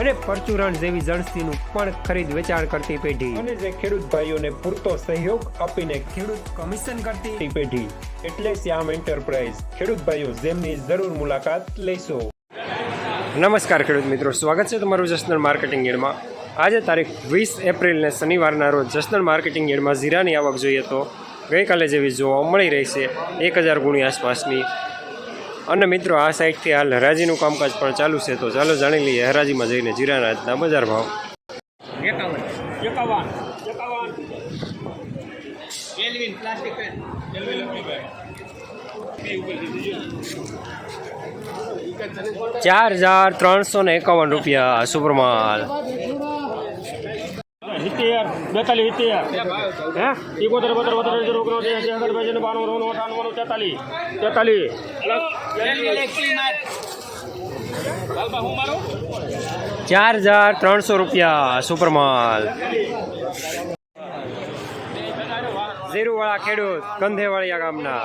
અને પરચુરણ જેવી જણસીનું પણ ખરીદ વેચાણ કરતી પેઢી. અને જે ખેડૂત ભાઈઓને પૂરતો સહયોગ આપીને ખેડૂત કમિશન કરતી પેઢી. એટલે શ્યામ એન્ટરપ્રાઇઝ. ખેડૂત ભાઈઓ જેમની જરૂર મુલાકાત લેશો. નમસ્કાર ખેડૂત મિત્રો સ્વાગત છે તમારું જસનલ માર્કેટિંગ યાર્ડમાં આજે તારીખ વીસ એપ્રિલને શનિવારના રોજ જસનલ માર્કેટિંગ યાર્ડમાં જીરાની આવક જોઈએ તો ગઈકાલે જેવી જોવા મળી રહી છે એક હજાર ગુણી આસપાસની. અને મિત્રો, આ સાઈડથી હાલ હરાજીનું કામકાજ પણ ચાલુ છે. તો ચાલો જાણી લઈએ હરાજીમાં જઈને જીરાના આજના બજાર ભાવ. ચાર હજાર ત્રણસો ને એકાવન રૂપિયા સુપરમાલ સિત્તેર બેતાલીસ હે? એકોતેર બોતેર બોતેર અઠાણું તેતાલીસ. તેતાલીસ. ચાર હજાર ત્રણસો રૂપિયા સુપરમાલ ઝીરુવાળા ખેડૂત કંધેવાળિયા ગામના.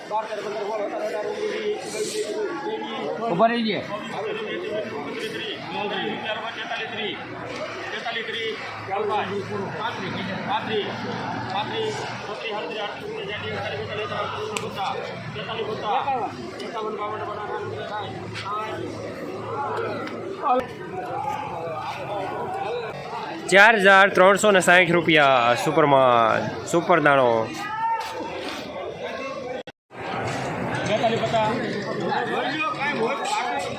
ઊભા રહી ચાર હજાર ત્રણસો ને સાઠ રૂપિયા સુપરમાં સુપર દાણો બેતાલીસ પચાસ હા નાખી નાખ બસ બેતાલીસ પચાસ ભરતભાઈ એકાવન એકાવન અને પાકા કરાય એને પાકા જ કીધા હતા પણ બધાય ના પડે ને એટલે એનું મન થયું. બસ જોયું નહોતું. બાવન બધા બધા બધા બધા બધા એકાદ બાદ બાદ બાદ બાદ બાદ એકાદ ઓગણસી એંસી એંસી એકાદી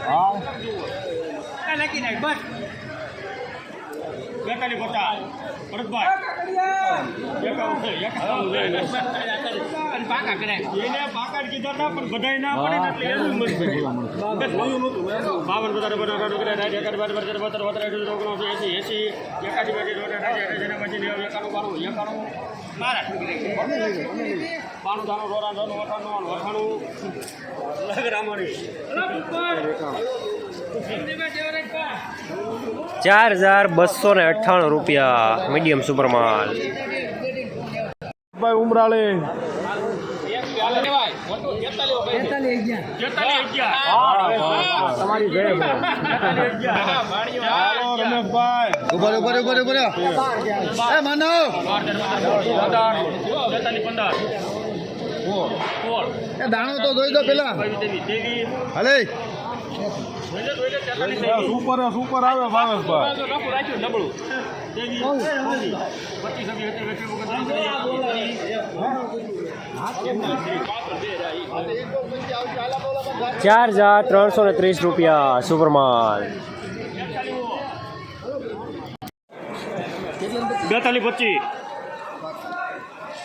બાજી દોઢ અઢાર અઢાર લખી નાખ બસ. એકાણું બારા બાણું ધાણું રોરા ધાણું અઠાણું અઠાણું. લગરામણી ચાર હજાર બસો ને અઠ્ઠાણું રૂપિયા મીડિયમ સુપરમાલ ભાઈ ઉમરાળે તમારી જય હાલો રમેશભાઈ ઉપર ઉપર ઉપર ઉપર એ માનવ એ દાણો તો જોઈ દો પેલા હલે સુપર સુપર આવે ભાવેશભાઈ. ચાર હજાર ત્રણસો ને ત્રીસ રૂપિયા સુપરમાલ બેતાલીસ પચીસ.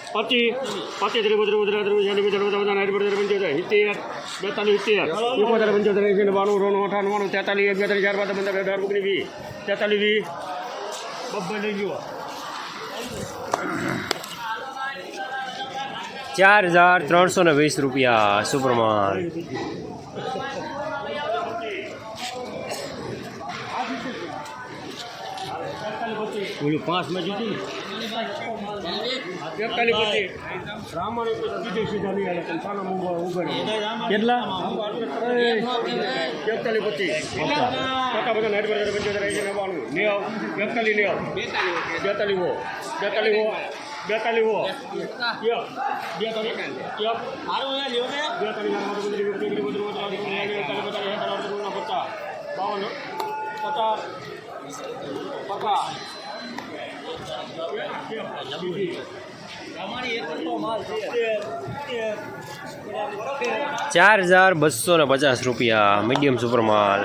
પચીસ પચીસ ત્રીસ બત્રીસ બત્રીસ ત્રીસ ચાલીસ પચાસ પચાસ સાઠ પચાસ પંચોતેર સિત્તેર બેતાલીસ સિત્તેર એકોતેર પંચોતેર એંસી બાણું રોનું અઠાણું બાણું તેતાલીસ એક બેતાલીસ ચાર પાંચ પંદર અઢાર ઓગણીસ વીસ તેતાલીસ વીસ બબ્બે લઈ ગયો ચાર હજાર ત્રણસો ને વીસ રૂપિયા સુપ્રમાન ઓલું પાંચ મેં જીતી ને કેટલા? એકતાલીસ પચીસ એકતાલીસ નેવ બેતાલીસ હો. બેતાલીસ હો. બેતાલીસ હો. બેતાલીસ પચાસ. પચાસ. પચાસ. ચાર હજાર બસો ને પચાસ રૂપિયા મીડિયમ સુપર માલ.